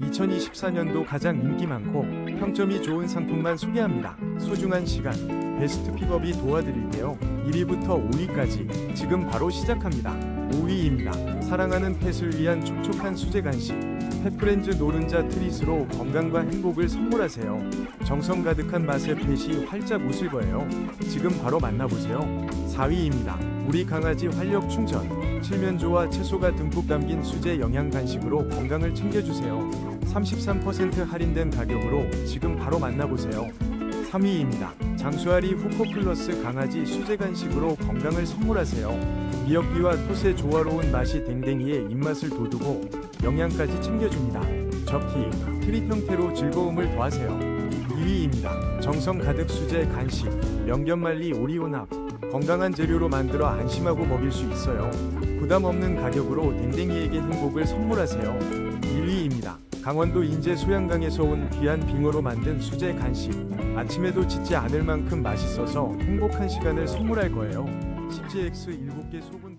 2024년도 가장 인기 많고 평점이 좋은 상품만 소개합니다. 소중한 시간, 베스트 픽업이 도와드릴게요. 1위부터 5위까지 지금 바로 시작합니다. 5위입니다. 사랑하는 펫을 위한 촉촉한 수제 간식. 펫프렌즈 노른자 트릿으로 건강과 행복을 선물하세요. 정성 가득한 맛의 펫이 활짝 웃을 거예요. 지금 바로 만나보세요. 4위입니다. 우리 강아지 활력 충전. 칠면조와 채소가 듬뿍 담긴 수제 영양 간식으로 건강을 챙겨주세요. 33% 할인된 가격으로 지금 바로 만나보세요. 3위입니다. 장수아리 후코 플러스 강아지 수제 간식으로 건강을 선물하세요. 미역기와 톳의 조화로운 맛이 댕댕이의 입맛을 돋우고 영양까지 챙겨줍니다. 적히 트릿 형태로 즐거움을 더하세요. 2위입니다. 정성 가득 수제 간식 명견말리 오리오납 건강한 재료로 만들어 안심하고 먹일 수 있어요. 부담 없는 가격으로 댕댕이에게 행복을 선물하세요. 1위입니다. 강원도 인제 소양강에서 온 귀한 빙어로 만든 수제 간식. 아침에도 짓지 않을 만큼 맛있어서 행복한 시간을 선물할 거예요. CGX 7개 소분